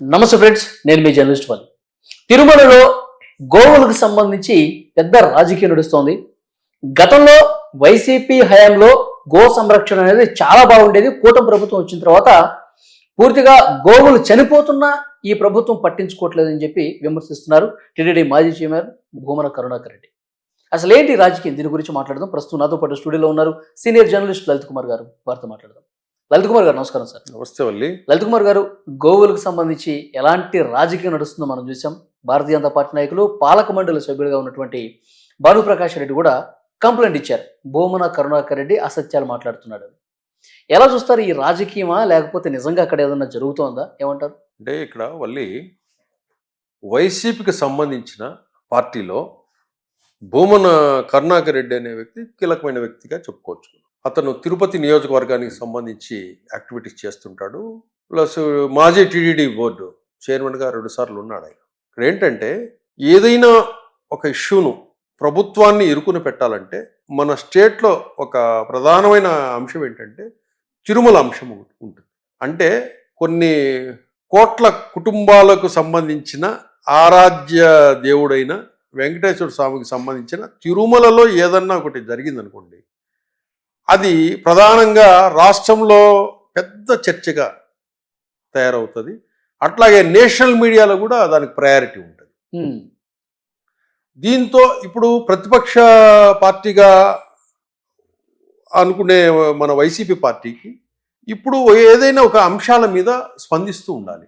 నమస్తే ఫ్రెండ్స్ నేను మీ జర్నలిస్ట్ వాలి. తిరుమలలో గోవులకు సంబంధించి పెద్ద రాజకీయం నడుస్తోంది. గతంలో వైసీపీ హయాంలో గో సంరక్షణ అనేది చాలా బాగుండేది. కూటమి ప్రభుత్వం వచ్చిన తర్వాత పూర్తిగా గోవులు చనిపోతున్నా ఈ ప్రభుత్వం పట్టించుకోవట్లేదని చెప్పి విమర్శిస్తున్నారు టీడీడీ మాజీ చైర్మన్ భూమన కరుణాకర్ రెడ్డి. అసలు ఏంటి రాజకీయం? దీని గురించి మాట్లాడదాం. ప్రస్తుతం నాతో పాటు స్టూడియోలో ఉన్నారు సీనియర్ జర్నలిస్ట్ లలిత్ కుమార్ గారు. వారితో మాట్లాడదాం. లలిత్ కుమార్ గారు నమస్కారం సార్. నమస్తే వల్లి. లలిత్ కుమార్ గారు గోవులకు సంబంధించి ఎలాంటి రాజకీయం నడుస్తుందో మనం చూసాం. భారతీయ జనతా పార్టీ నాయకులు పాలక మండలి సభ్యులుగా ఉన్నటువంటి భానుప్రకాష్ రెడ్డి కూడా కంప్లైంట్ ఇచ్చారు. భూమన కరుణాకర్ రెడ్డి అసత్యాలు మాట్లాడుతున్నాడు. ఎలా చూస్తారు ఈ రాజకీయమా లేకపోతే నిజంగా అక్కడ ఏదన్నా జరుగుతోందా? ఏమంటారు? అంటే ఇక్కడ వల్లి వైసీపీకి సంబంధించిన పార్టీలో భూమన కరుణాకర్ రెడ్డి అనే వ్యక్తి కీలకమైన వ్యక్తిగా చెప్పుకోవచ్చు. అతను తిరుపతి నియోజకవర్గానికి సంబంధించి యాక్టివిటీస్ చేస్తుంటాడు. ప్లస్ మాజీ టీడీడీ బోర్డు చైర్మన్గా రెండు సార్లు ఉన్నాడు ఆయన. ఇక్కడ ఏంటంటే ఏదైనా ఒక ఇష్యూను ప్రభుత్వాన్ని ఇరుకుని పెట్టాలంటే మన స్టేట్లో ఒక ప్రధానమైన అంశం ఏంటంటే తిరుమల అంశం ఉంటుంది. అంటే కొన్ని కోట్ల కుటుంబాలకు సంబంధించిన ఆరాధ్య దేవుడైన వెంకటేశ్వర స్వామికి సంబంధించిన తిరుమలలో ఏదన్నా ఒకటి జరిగిందనుకోండి అది ప్రధానంగా రాష్ట్రంలో పెద్ద చర్చగా తయారవుతుంది. అట్లాగే నేషనల్ మీడియాలో కూడా దానికి ప్రయారిటీ ఉంటుంది. దీంతో ఇప్పుడు ప్రతిపక్ష పార్టీగా అనుకునే మన వైసీపీ పార్టీకి ఇప్పుడు ఏదైనా ఒక అంశాల మీద స్పందిస్తూ ఉండాలి.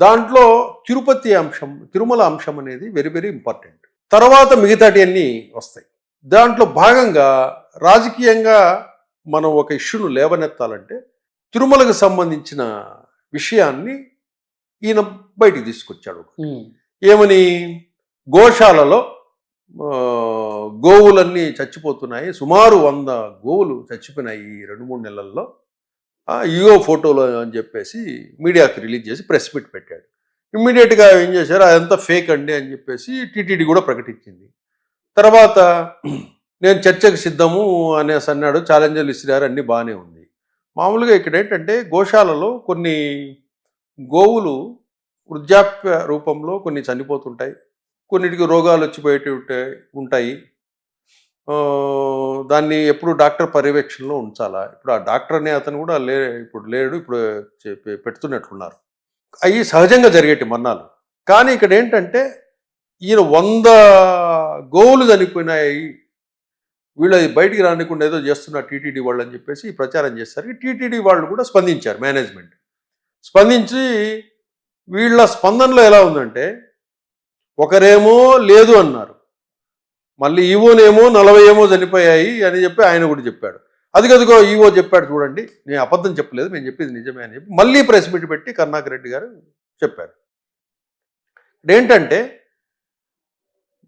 దాంట్లో తిరుపతి అంశం తిరుమల అంశం అనేది వెరీ వెరీ ఇంపార్టెంట్. తర్వాత మిగతాటి అన్నీ వస్తాయి. దాంట్లో భాగంగా రాజకీయంగా మనం ఒక ఇష్యూను లేవనెత్తాలంటే తిరుమలకు సంబంధించిన విషయాన్ని ఈయన బయటికి తీసుకొచ్చాడు. ఏమని? గోశాలలో గోవులన్నీ చచ్చిపోతున్నాయి. సుమారు వంద గోవులు చచ్చిపోయినాయి ఈ రెండు మూడు నెలల్లో. ఇగో ఫోటోలు అని చెప్పేసి మీడియాకి రిలీజ్ చేసి ప్రెస్ మీట్ పెట్టాడు. ఇమ్మీడియట్గా ఏం చేశారు? అదంతా ఫేక్ అండి అని చెప్పేసి టీటీడీ కూడా ప్రకటించింది. తర్వాత నేను చర్చకు సిద్ధము అనేసి అన్నాడు. ఛాలెంజర్లు ఇచ్చినారు అన్నీ బాగానే ఉంది. మామూలుగా ఇక్కడ ఏంటంటే గోశాలలో కొన్ని గోవులు వృద్ధాప్య రూపంలో కొన్ని చనిపోతుంటాయి. కొన్నిటికి రోగాలు వచ్చిపోయేటి ఉంటాయి. ఉంటాయి దాన్ని ఎప్పుడు డాక్టర్ పర్యవేక్షణలో ఉంచాలా? ఇప్పుడు ఆ డాక్టర్ అనే అతను కూడా లే ఇప్పుడు లేడు. ఇప్పుడు పెడుతున్నట్లున్నారు. అవి సహజంగా జరిగేటి మన్నాలు కానీ ఇక్కడ ఏంటంటే ఈయన వంద గోవులు చనిపోయినాయి. వీళ్ళు అది బయటికి రానికుండా ఏదో చేస్తున్నారు టీటీడీ వాళ్ళు అని చెప్పేసి ప్రచారం చేస్తారు. టీటీడీ వాళ్ళు కూడా స్పందించారు మేనేజ్మెంట్. స్పందించి వీళ్ళ స్పందనలో ఎలా ఉందంటే ఒకరేమో లేదు అన్నారు. మళ్ళీ ఈవోనేమో నలభై ఏమో చనిపోయాయి అని చెప్పి ఆయన కూడా చెప్పాడు. అది కదుగో ఈవో చెప్పాడు చూడండి నేను అబద్ధం చెప్పలేదు మేము చెప్పేది నిజమే అని చెప్పి మళ్ళీ ప్రెస్ మీట్ పెట్టి కర్ణాకర్ రెడ్డి గారు చెప్పారు. ఏంటంటే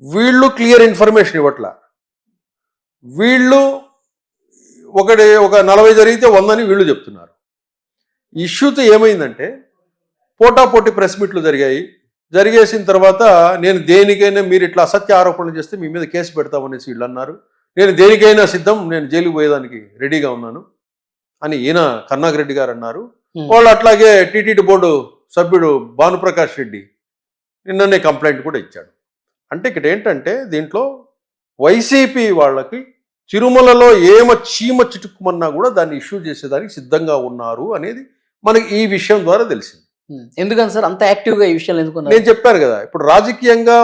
వీళ్ళు క్లియర్ ఇన్ఫర్మేషన్ ఇవ్వట్లా. వీళ్ళు ఒకటి ఒక నలభై జరిగితే వందని వీళ్ళు చెప్తున్నారు. ఇష్యూతో ఏమైందంటే పోటాపోటీ ప్రెస్ మీట్లు జరిగాయి. జరిగేసిన తర్వాత నేను దేనికైనా మీరు ఇట్లా అసత్య ఆరోపణలు చేస్తే మీ మీద కేసు పెడతామనేసి వీళ్ళు అన్నారు. నేను దేనికైనా సిద్ధం నేను జైలుకి పోయేదానికి రెడీగా ఉన్నాను అని ఈయన కరుణాకర్ రెడ్డి గారు అన్నారు. వాళ్ళు అట్లాగే టీటీడీ బోర్డు సభ్యుడు భానుప్రకాష్ రెడ్డి నిన్ననే కంప్లైంట్ కూడా ఇచ్చాడు. అంటే ఇక్కడ ఏంటంటే దీంట్లో వైసీపీ వాళ్ళకి తిరుమలలో ఏమ చీమ చిటుక్కుమన్నా కూడా దాన్ని ఇష్యూ చేసేదానికి సిద్ధంగా ఉన్నారు అనేది మనకి ఈ విషయం ద్వారా తెలిసింది. హ్మ్. ఎందుకని సార్? అంత యాక్టివ్గా ఈ విషయాలు ఎందుకున్నారు నేను చెప్పాను కదా ఇప్పుడు రాజకీయంగా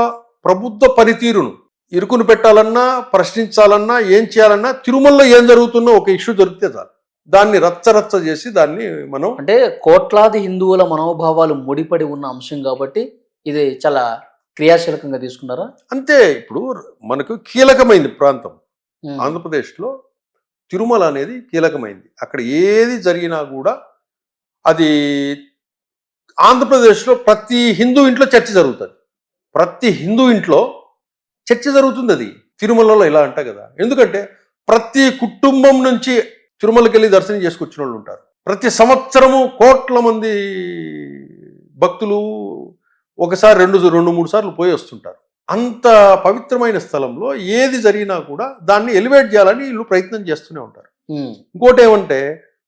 ప్రభుత్వ పనితీరును ఇరుకును పెట్టాలన్నా ప్రశ్నించాలన్నా ఏం చేయాలన్నా తిరుమలలో ఏం జరుగుతుందో ఒక ఇష్యూ దొరికితే చాలు. దాన్ని రచ్చ రచ్చ చేసి దాన్ని మనం అంటే కోట్లాది హిందువుల మనోభావాలు ముడిపడి ఉన్న అంశం కాబట్టి ఇది చాలా క్రియాశీలకంగా తీసుకున్నారా? అంతే ఇప్పుడు మనకు కీలకమైంది ప్రాంతం. ఆంధ్రప్రదేశ్లో తిరుమల అనేది కీలకమైంది. అక్కడ ఏది జరిగినా కూడా అది ఆంధ్రప్రదేశ్లో ప్రతి హిందూ ఇంట్లో చర్చ జరుగుతుంది. ప్రతి హిందూ ఇంట్లో చర్చ జరుగుతుంది అది. తిరుమలలో ఇలా అంట కదా. ఎందుకంటే ప్రతి కుటుంబం నుంచి తిరుమలకి వెళ్ళి దర్శనం చేసుకొచ్చిన వాళ్ళు ఉంటారు. ప్రతి సంవత్సరము కోట్ల మంది భక్తులు ఒకసారి రెండు రెండు మూడు సార్లు పోయి వస్తుంటారు. అంత పవిత్రమైన స్థలంలో ఏది జరిగినా కూడా దాన్ని ఎలివేట్ చేయాలని వీళ్ళు ప్రయత్నం చేస్తూనే ఉంటారు. ఇంకోటి ఏమంటే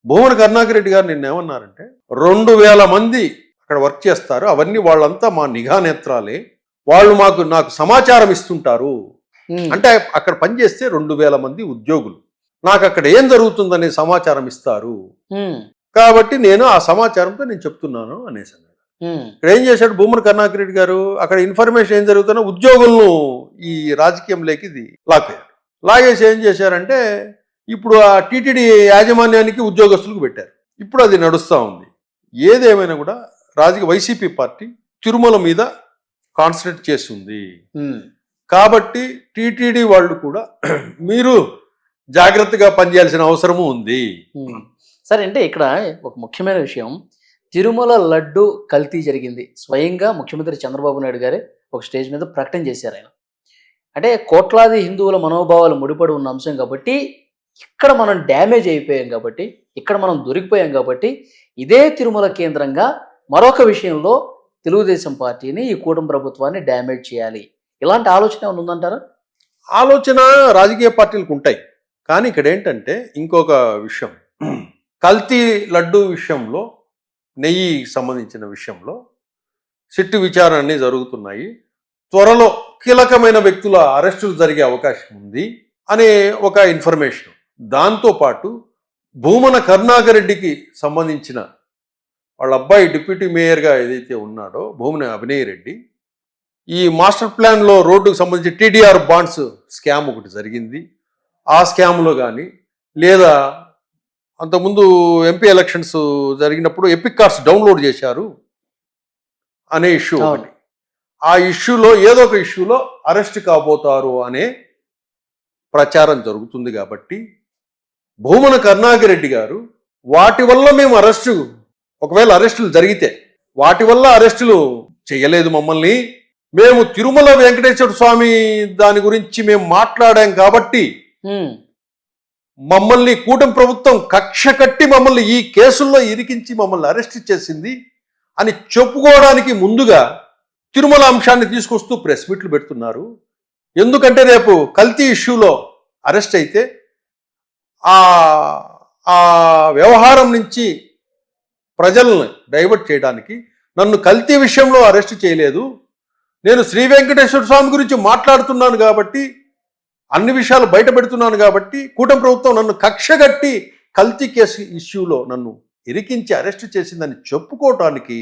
భువన కరుణాకర్ రెడ్డి గారు నిన్న ఏమన్నారంటే రెండు వేల మంది అక్కడ వర్క్ చేస్తారు అవన్నీ వాళ్ళంతా మా నిఘా నేత్రాలే వాళ్ళు మాకు నాకు సమాచారం ఇస్తుంటారు. అంటే అక్కడ పనిచేస్తే రెండు వేల మంది ఉద్యోగులు. నాకు అక్కడ ఏం జరుగుతుందనే సమాచారం ఇస్తారు. కాబట్టి నేను ఆ సమాచారంతో నేను చెప్తున్నాను అనేసి ఇక్కడ ఏం చేశాడు భూమన కరుణాకర్ రెడ్డి గారు? అక్కడ ఇన్ఫర్మేషన్ ఏం జరుగుతుందో ఉద్యోగులను ఈ రాజకీయంలోకి ఇది లాగారు లాగేసి ఏం చేశారంటే ఇప్పుడు ఆ టీటీడీ యాజమాన్యానికి ఉద్యోగస్తులకు పెట్టారు. ఇప్పుడు అది నడుస్తూ ఉంది. ఏదేమైనా కూడా రాజకీయ వైసీపీ పార్టీ తిరుమల మీద కాన్సన్ట్రేట్ చేస్తుంది. కాబట్టి టీటీడీ వాళ్ళు కూడా మీరు జాగ్రత్తగా పనిచేయాల్సిన అవసరము ఉంది. సరే అంటే ఇక్కడ ఒక ముఖ్యమైన విషయం. తిరుమల లడ్డు కల్తీ జరిగింది. స్వయంగా ముఖ్యమంత్రి చంద్రబాబు నాయుడు గారే ఒక స్టేజ్ మీద ప్రకటన చేశారు ఆయన. అంటే కోట్లాది హిందువుల మనోభావాలు ముడిపడి ఉన్న అంశం కాబట్టి ఇక్కడ మనం డ్యామేజ్ అయిపోయాం కాబట్టి ఇక్కడ మనం దొరికిపోయాం కాబట్టి ఇదే తిరుమల కేంద్రంగా మరొక విషయంలో తెలుగుదేశం పార్టీని ఈ కూటమి ప్రభుత్వాన్ని డ్యామేజ్ చేయాలి. ఇలాంటి ఆలోచన ఏమైనా ఉందంటారా? ఆలోచన రాజకీయ పార్టీలకు ఉంటాయి. కానీ ఇక్కడ ఏంటంటే ఇంకొక విషయం. కల్తీ లడ్డు విషయంలో నెయ్యి సంబంధించిన విషయంలో సిట్టు విచారణ జరుగుతున్నాయి. త్వరలో కీలకమైన వ్యక్తుల అరెస్టులు జరిగే అవకాశం ఉంది అనే ఒక ఇన్ఫర్మేషన్. దాంతోపాటు భూమన కరుణాకర్ రెడ్డికి సంబంధించిన వాళ్ళ అబ్బాయి డిప్యూటీ మేయర్గా ఏదైతే ఉన్నాడో భూమన అభినయ్ రెడ్డి ఈ మాస్టర్ ప్లాన్లో రోడ్డుకు సంబంధించి టీడీఆర్ బాండ్స్ స్కామ్ ఒకటి జరిగింది. ఆ స్కామ్లో కానీ లేదా అంతకుముందు ఎంపీ ఎలక్షన్స్ జరిగినప్పుడు ఎపిక్ కార్డ్స్ డౌన్లోడ్ చేశారు అనే ఇష్యూ. ఒకటి. ఆ ఇష్యూలో ఏదో ఒక ఇష్యూలో అరెస్ట్ కాబోతారు అనే ప్రచారం జరుగుతుంది కాబట్టి భూమన కరుణాకర్ రెడ్డి గారు వాటి వల్ల మేము అరెస్టు ఒకవేళ అరెస్టులు జరిగితే వాటి వల్ల అరెస్టులు చేయలేదు మమ్మల్ని. మేము తిరుమల వెంకటేశ్వర స్వామి దాని గురించి మేము మాట్లాడాం కాబట్టి మమ్మల్ని కూటమి ప్రభుత్వం కక్ష కట్టి మమ్మల్ని ఈ కేసుల్లో ఇరికించి మమ్మల్ని అరెస్ట్ చేసింది అని చెప్పుకోవడానికి ముందుగా తిరుమల అంశాన్ని తీసుకొస్తూ ప్రెస్ మీట్లు పెడుతున్నారు. ఎందుకంటే రేపు కల్తీ ఇష్యూలో అరెస్ట్ అయితే ఆ ఆ వ్యవహారం నుంచి ప్రజలను డైవర్ట్ చేయడానికి నన్ను కల్తీ విషయంలో అరెస్ట్ చేయలేదు. నేను శ్రీ వెంకటేశ్వర స్వామి గురించి మాట్లాడుతున్నాను కాబట్టి అన్ని విషయాలు బయట పెడుతున్నాను కాబట్టి కూటమి ప్రభుత్వం నన్ను కక్షగట్టి కల్తీ కేసు ఇష్యూలో నన్ను ఇరికించి అరెస్ట్ చేసిందని చెప్పుకోవటానికి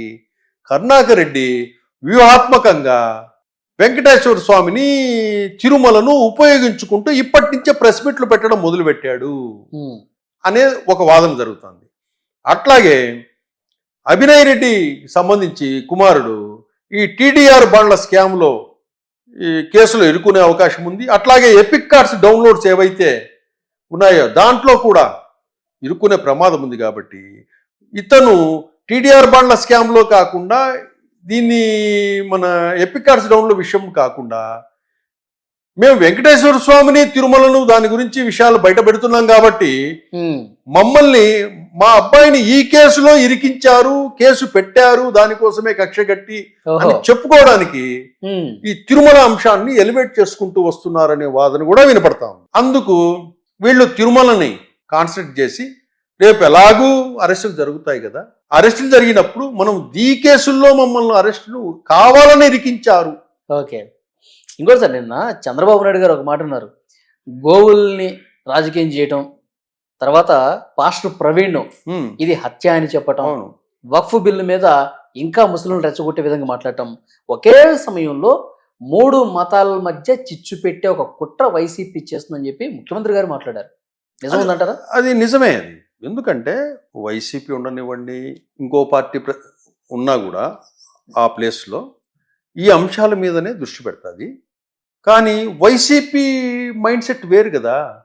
కరుణాకర్ రెడ్డి వ్యూహాత్మకంగా వెంకటేశ్వర స్వామిని తిరుమలను ఉపయోగించుకుంటూ ఇప్పటి నుంచే ప్రెస్ మీట్లు పెట్టడం మొదలుపెట్టాడు అనే ఒక వాదన జరుగుతుంది. అట్లాగే అభినయ్ రెడ్డి సంబంధించి కుమారుడు ఈ టీడీఆర్ బాండ్ల స్కామ్లో ఈ కేసులో ఇరుక్కునే అవకాశం ఉంది. అట్లాగే ఎపిక్ కార్డ్స్ డౌన్లోడ్స్ ఏవైతే ఉన్నాయో దాంట్లో కూడా ఇరుక్కునే ప్రమాదం ఉంది కాబట్టి ఇతను టీడీఆర్ బాండ్ల స్కామ్లో కాకుండా దీన్ని మన ఎపిక్ కార్డ్స్ డౌన్లోడ్ విషయం కాకుండా మేము వెంకటేశ్వర స్వామిని తిరుమలను దాని గురించి విషయాలు బయట పెడుతున్నాం కాబట్టి మమ్మల్ని మా అబ్బాయిని ఈ కేసులో ఇరికించారు కేసు పెట్టారు దానికోసమే కక్ష కట్టి అని చెప్పుకోవడానికి ఈ తిరుమల అంశాన్ని ఎలివేట్ చేసుకుంటూ వస్తున్నారనే వాదన కూడా వినపడతాం అందుకు వీళ్ళు తిరుమలని కాన్సన్ట్రేట్ చేసి రేపు ఎలాగూ అరెస్టులు జరుగుతాయి కదా అరెస్టులు జరిగినప్పుడు మనం ఈ కేసుల్లో మమ్మల్ని అరెస్టులు కావాలని ఇరికించారు. ఓకే. ఇంకోటి సార్ నిన్న చంద్రబాబు నాయుడు గారు ఒక మాట అన్నారు. గోవుల్ని రాజకీయం చేయటం తర్వాత పాస్టర్ ప్రవీణ్ ఇది హత్య అని చెప్పటం వక్ఫ్ బిల్లు మీద ఇంకా ముస్లింలు రెచ్చగొట్టే విధంగా మాట్లాడటం. ఒకే సమయంలో మూడు మతాల మధ్య చిచ్చు పెట్టే ఒక కుట్ర వైసీపీ చేస్తుందని చెప్పి ముఖ్యమంత్రి గారు మాట్లాడారు. నిజం ఉందంటారా? అది నిజమే అది. ఎందుకంటే వైసీపీ ఉండనివ్వండి ఇంకో పార్టీ ప్ర- ఉన్నా కూడా ఆ ప్లేస్లో ఈ అంశాల మీదనే దృష్టి పెడుతుంది. కానీ వైసీపీ మైండ్ సెట్ వేరు కదా.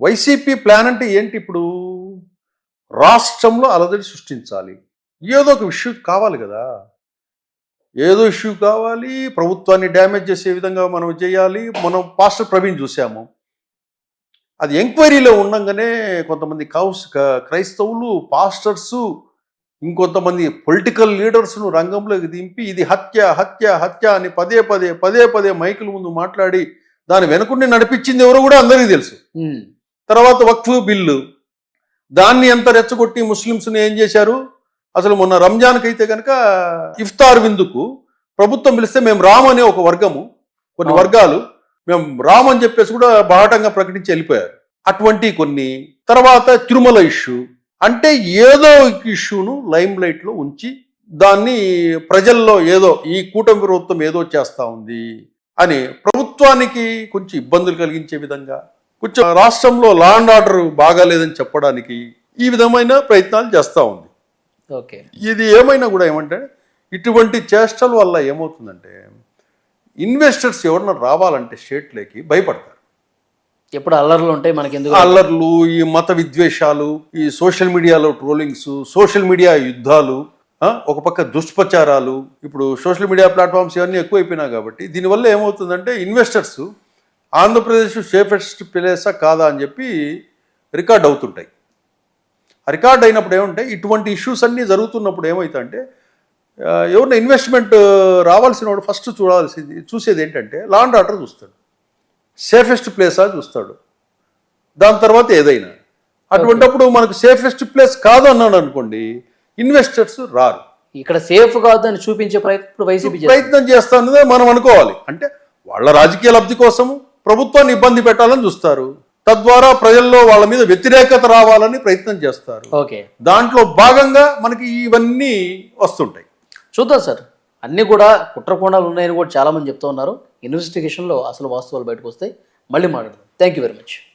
వైసీపీ ప్లాన్ అంటే ఏంటి ఇప్పుడు? రాష్ట్రంలో అలజడి సృష్టించాలి. ఏదో ఒక ఇష్యూ కావాలి కదా. ఏదో ఇష్యూ కావాలి ప్రభుత్వాన్ని డ్యామేజ్ చేసే విధంగా మనం చేయాలి. మనం పాస్టర్ ప్రవీణ్ చూసాము. అది ఎంక్వైరీలో ఉండగానే కొంతమంది కౌస్ క- క్రైస్తవులు పాస్టర్స్ ఇంకొంతమంది పొలిటికల్ లీడర్స్ను రంగంలోకి దింపి ఇది హత్య హత్య హత్య అని పదే పదే పదే పదే మైకుల ముందు మాట్లాడి దాని వెనుకుండి నడిపించింది ఎవరో కూడా అందరికీ తెలుసు. తర్వాత వక్ఫ్ బిల్లు. దాన్ని ఎంత రెచ్చగొట్టి ముస్లిమ్స్ని ఏం చేశారు? అసలు మొన్న రంజాన్కి అయితే కనుక ఇఫ్తార్ విందుకు ప్రభుత్వం పిలిస్తే మేము రామనే ఒక వర్గము కొన్ని. వర్గాలు. మేము రామ్ అని చెప్పేసి కూడా బాహటంగా ప్రకటించి వెళ్ళిపోయారు. అటువంటి కొన్ని. తర్వాత తిరుమల ఇష్యూ. అంటే ఏదో ఒక ఇష్యూను లైమ్ లైట్లో ఉంచి దాన్ని ప్రజల్లో ఏదో ఈ కూటమి ప్రభుత్వం ఏదో చేస్తా ఉంది అని ప్రభుత్వానికి కొంచెం ఇబ్బందులు కలిగించే విధంగా కొంచెం రాష్ట్రంలో లా అండ్ ఆర్డర్ బాగాలేదని చెప్పడానికి ఈ విధమైన ప్రయత్నాలు చేస్తూ ఉంది. ఓకే. ఇది ఏమైనా కూడా ఏమంటే ఇటువంటి చేష్టల వల్ల ఏమవుతుందంటే ఇన్వెస్టర్స్ ఎవరన్నా రావాలంటే స్టేట్లోకి భయపడతారు. ఎప్పుడు అల్లర్లు ఉంటాయి మనకి ఎందుకు అల్లర్లు ఈ మత విద్వేషాలు ఈ సోషల్ మీడియాలో ట్రోలింగ్స్ సోషల్ మీడియా యుద్ధాలు ఒక పక్క దుష్ప్రచారాలు ఇప్పుడు సోషల్ మీడియా ప్లాట్ఫామ్స్ ఇవన్నీ ఎక్కువైపోయినాయి కాబట్టి దీనివల్ల ఏమవుతుందంటే ఇన్వెస్టర్స్ ఆంధ్రప్రదేశ్ సేఫెస్ట్ ప్లేసా కాదా అని చెప్పి రికార్డ్ అవుతుంటాయి. రికార్డ్ అయినప్పుడు ఏమంటే ఇటువంటి ఇష్యూస్ అన్నీ జరుగుతున్నప్పుడు ఏమవుతుందంటే ఎవరిన ఇన్వెస్ట్మెంట్ రావాల్సిన వాడు ఫస్ట్ చూడాల్సింది చూసేది ఏంటంటే లా అండ్ ఆర్డర్ చూస్తాడు. సేఫెస్ట్ ప్లేసా చూస్తాడు. దాని తర్వాత ఏదైనా. అటువంటప్పుడు మనకు సేఫెస్ట్ ప్లేస్ కాదు అన్నాడు అనుకోండి ఇన్వెస్టర్స్ రారు. ఇక్కడ సేఫ్ కాదు అని చూపించే ప్రయత్నం ప్రయత్నం చేస్తానదే మనం అనుకోవాలి. అంటే వాళ్ళ రాజకీయ లబ్ధి కోసము ప్రభుత్వాన్ని ఇబ్బంది పెట్టాలని చూస్తారు. తద్వారా ప్రజల్లో వాళ్ళ మీద వ్యతిరేకత రావాలని ప్రయత్నం చేస్తారు. ఓకే. దాంట్లో భాగంగా మనకి ఇవన్నీ వస్తుంటాయి. చూద్దాం సార్. అన్నీ కూడా కుట్రకోణాలు ఉన్నాయని కూడా చాలా మంది చెప్తూ ఉన్నారు. ఇన్వెస్టిగేషన్లో అసలు వాస్తవాలు బయటకు వస్తాయి. మళ్ళీ మాట్లాడదాం. Thank you very much